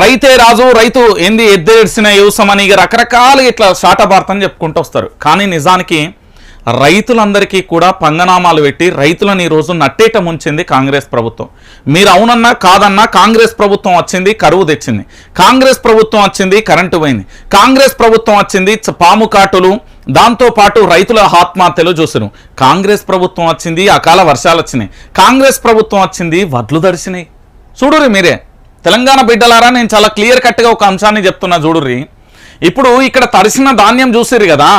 రైతే రాజు రైతు ఏంది ఎద్దేడ్చిన యూసమని ఇక రకరకాలుగా ఇట్లా శాటభారతం చెప్పుకుంటూ వస్తారు. కానీ నిజానికి రైతులందరికీ కూడా పంగనామాలు పెట్టి రైతులను ఈ రోజు నట్టేట ముంచింది కాంగ్రెస్ ప్రభుత్వం. మీరు అవునన్నా కాదన్నా కాంగ్రెస్ ప్రభుత్వం వచ్చింది కరువు తెచ్చింది. కాంగ్రెస్ ప్రభుత్వం వచ్చింది కరెంటు పోయింది. కాంగ్రెస్ ప్రభుత్వం వచ్చింది పాము కాటులు దాంతో పాటు రైతుల ఆత్మహత్యలు చూసారు. కాంగ్రెస్ ప్రభుత్వం వచ్చింది అకాల వర్షాలు వచ్చినాయి. కాంగ్రెస్ ప్రభుత్వం వచ్చింది వడ్లు దడిచినాయి చూడురి మీరే. తెలంగాణ బిడ్డలారా నేను చాలా క్లియర్ కట్గా ఒక అంశాన్ని చెప్తున్నా చూడుర్రి. ఇప్పుడు ఇక్కడ తడిసిన ధాన్యం చూసిర్రు కదా.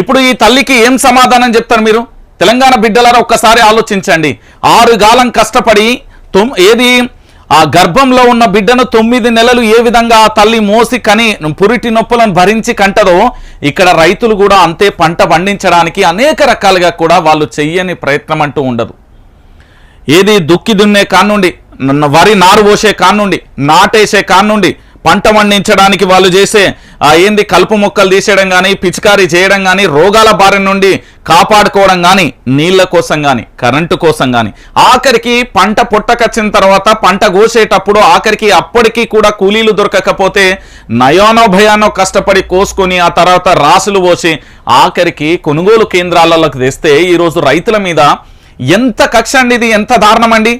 ఇప్పుడు ఈ తల్లికి ఏం సమాధానం చెప్తారు మీరు? తెలంగాణ బిడ్డలారా ఒక్కసారి ఆలోచించండి. ఆరు గాలం కష్టపడి తొమ్ ఏది? ఆ గర్భంలో ఉన్న బిడ్డను తొమ్మిది నెలలు ఏ విధంగా ఆ తల్లి మోసి కని పురిటి నొప్పులను భరించి కంటదో ఇక్కడ రైతులు కూడా అంతే పంట పండించడానికి అనేక రకాలుగా కూడా వాళ్ళు చెయ్యని ప్రయత్నం అంటూ ఉండదు. ఏది? దుక్కి దున్నే కానుండి. వరి నారు పోసే కానుండి నాటేసే కానుండి పంట పండించడానికి వాళ్ళు చేసే ఏంది కలుపు మొక్కలు తీసేయడం కానీ పిచికారీ చేయడం కానీ రోగాల బారి నుండి కాపాడుకోవడం కానీ నీళ్ళ కోసం కానీ కరెంటు కోసం కానీ ఆఖరికి పంట పుట్టకొచ్చిన తర్వాత పంట కోసేటప్పుడు ఆఖరికి అప్పటికి కూడా కూలీలు దొరకకపోతే నయానో భయానో కష్టపడి కోసుకొని ఆ తర్వాత రాసులు పోసి ఆఖరికి కొనుగోలు కేంద్రాలలోకి తెస్తే ఈరోజు రైతుల మీద ఎంత కక్ష అండి ఇది? ఎంత దారుణం అండి?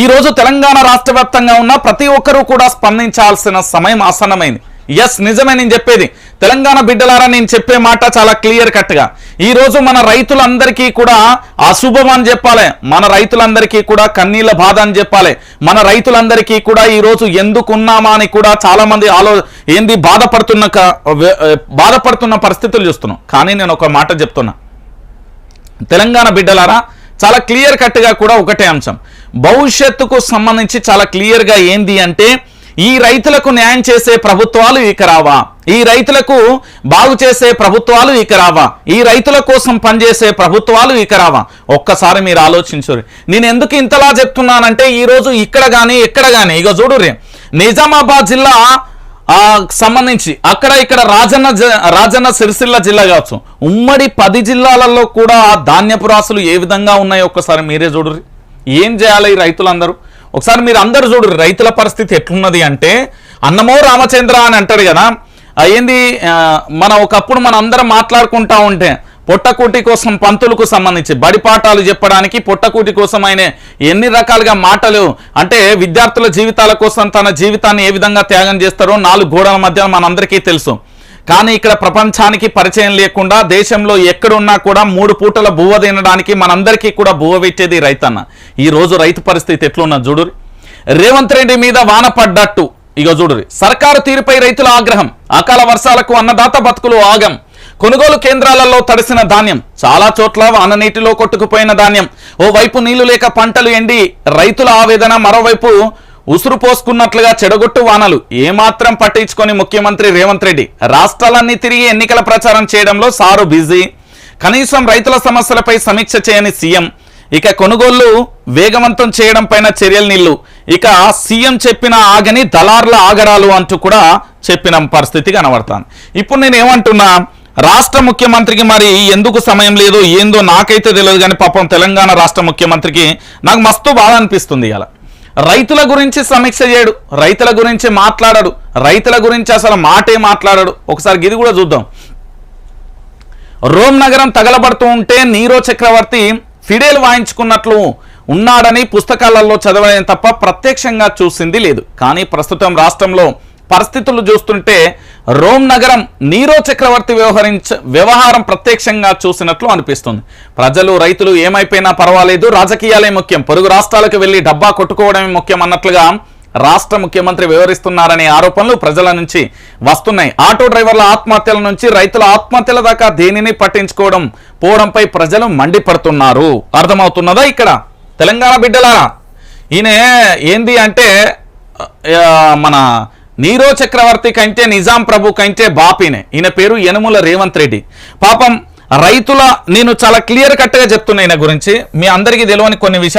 ఈ రోజు తెలంగాణ రాష్ట్ర వ్యాప్తంగా ఉన్న ప్రతి ఒక్కరూ కూడా స్పందించాల్సిన సమయం ఆసన్నమైంది. ఎస్ నిజమే నేను చెప్పేది. తెలంగాణ బిడ్డలారా నేను చెప్పే మాట చాలా క్లియర్ కట్గా మన రైతులందరికీ కూడా అశుభం అని చెప్పాలి. మన రైతులందరికీ కూడా కన్నీళ్ళ బాధ అని చెప్పాలి. మన రైతులందరికీ కూడా ఈ రోజు ఎందుకున్నామా అని కూడా చాలా మంది ఆలో ఏంది బాధపడుతున్న బాధపడుతున్న పరిస్థితులు చూస్తున్నాం. కానీ నేను ఒక మాట చెప్తున్నా. తెలంగాణ బిడ్డలారా చాలా క్లియర్ కట్గా కూడా ఒకటే అంశం. భవిష్యత్తుకు సంబంధించి చాలా క్లియర్గా ఏంది అంటే ఈ రైతులకు న్యాయం చేసే ప్రభుత్వాలు ఇక రావా. ఈ రైతులకు బాగు చేసే ప్రభుత్వాలు ఇక రావా. ఈ రైతుల కోసం పనిచేసే ప్రభుత్వాలు ఇక రావా. ఒక్కసారి మీరు ఆలోచించరు నేను ఎందుకు ఇంతలా చెప్తున్నానంటే ఈ రోజు ఇక్కడ కానీ ఎక్కడ కానీ ఇక చూడురే నిజామాబాద్ జిల్లా సంబంధించి అక్కడ ఇక్కడ రాజన్న జ- రాజన్న సిరిసిల్ల జిల్లా కావచ్చు. ఉమ్మడి పది జిల్లాలలో కూడా ధాన్యపు రాసులు ఏ విధంగా ఉన్నాయో ఒక్కసారి మీరే చూడరు ఏం చేయాలి ఈ రైతులందరూ? ఒకసారి మీరు అందరు చూడరు రైతుల పరిస్థితి ఎట్లున్నది అంటే అన్నమో రామచంద్ర అని అంటారు కదా అయ్యింది మన ఒకప్పుడు మన అందరం మాట్లాడుకుంటా ఉంటే పొట్టకూటి కోసం పంతులకు సంబంధించి బడిపాఠాలు చెప్పడానికి పొట్టకూటి కోసం ఆయన ఎన్ని రకాలుగా మాటలు అంటే విద్యార్థుల జీవితాల కోసం తన జీవితాన్ని ఏ విధంగా త్యాగం చేస్తారో నాలుగు గోడల మధ్య మనందరికీ తెలుసు. కానీ ఇక్కడ ప్రపంచానికి పరిచయం లేకుండా దేశంలో ఎక్కడున్నా కూడా మూడు పూటల బువ్వ తినడానికి మనందరికీ కూడా బువ్వ పెట్టేది రైతన్న. ఈ రోజు రైతు పరిస్థితి ఎట్లున్నా చూడురి రేవంత్ రెడ్డి మీద వాన పడ్డట్టు. ఇక చూడురి సర్కారు తీరుపై రైతుల ఆగ్రహం. అకాల వర్షాలకు అన్నదాత బతుకులు ఆగం. కొనుగోలు కేంద్రాలలో తడిసిన ధాన్యం. చాలా చోట్ల వాన నీటిలో కొట్టుకుపోయిన ధాన్యం. ఓ వైపు నీళ్ళు లేక పంటలు ఎండి రైతుల ఆవేదన మరోవైపు ఉసురు పోసుకున్నట్లుగా చెడగొట్టు వానలు ఏమాత్రం పట్టించుకొని ముఖ్యమంత్రి రేవంత్ రెడ్డి రాష్ట్రాలన్నీ తిరిగి ఎన్నికల ప్రచారం చేయడంలో సారు బిజీ. కనీసం రైతుల సమస్యలపై సమీక్ష చేయని సీఎం. ఇక కొనుగోళ్ళు వేగవంతం చేయడం పైన చర్యలు నిల్లు. ఇక సీఎం చెప్పిన ఆగని దళార్ల ఆగడాలు అంటూ కూడా చెప్పిన పరిస్థితి కనబడతాను ఇప్పుడు నేను ఏమంటున్నా రాష్ట్ర ముఖ్యమంత్రికి మరి ఎందుకు సమయం లేదు ఏందో నాకైతే తెలియదు కానీ పాపం తెలంగాణ రాష్ట్ర ముఖ్యమంత్రికి నాకు మస్తు బాధ అనిపిస్తుంది ఇలా రైతుల గురించి సమీక్ష చేయడు రైతుల గురించి మాట్లాడడు రైతుల గురించి అసలు మాటే మాట్లాడడు. ఒకసారి గిది కూడా చూద్దాం. రోమ్ నగరం తగలబడుతూ ఉంటే నీరో చక్రవర్తి ఫిడేల్ వాయించుకున్నట్లు ఉన్నాడని పుస్తకాలలో చదవడం తప్ప ప్రత్యక్షంగా చూసింది లేదు. కానీ ప్రస్తుతం రాష్ట్రంలో పరిస్థితులు చూస్తుంటే రోమ్ నగరం నీరో చక్రవర్తి వ్యవహరించ వ్యవహారం ప్రత్యక్షంగా చూసినట్లు అనిపిస్తుంది. ప్రజలు రైతులు ఏమైపోయినా పర్వాలేదు రాజకీయాలే ముఖ్యం. పొరుగు రాష్ట్రాలకు వెళ్ళి డబ్బా కొట్టుకోవడమే ముఖ్యం అన్నట్లుగా రాష్ట్ర ముఖ్యమంత్రి వివరిస్తున్నారనే ఆరోపణలు ప్రజల నుంచి వస్తున్నాయి. ఆటో డ్రైవర్ల ఆత్మహత్యల నుంచి రైతుల ఆత్మహత్యల దాకా దేనిని పట్టించుకోవడం పోవడంపై ప్రజలు మండిపడుతున్నారు. అర్థమవుతున్నదా ఇక్కడ? తెలంగాణ బిడ్డలారా? ఈయన ఏంది అంటే మన నీరో చక్రవర్తి కంటే నిజాం ప్రభు కంటే బాపినే. ఈయన పేరు యనుముల రేవంత్ రెడ్డి. పాపం రైతుల నేను చాలా క్లియర్ కట్గా చెప్తున్నా ఈయన గురించి. మీ అందరికీ తెలియని కొన్ని విషయాలు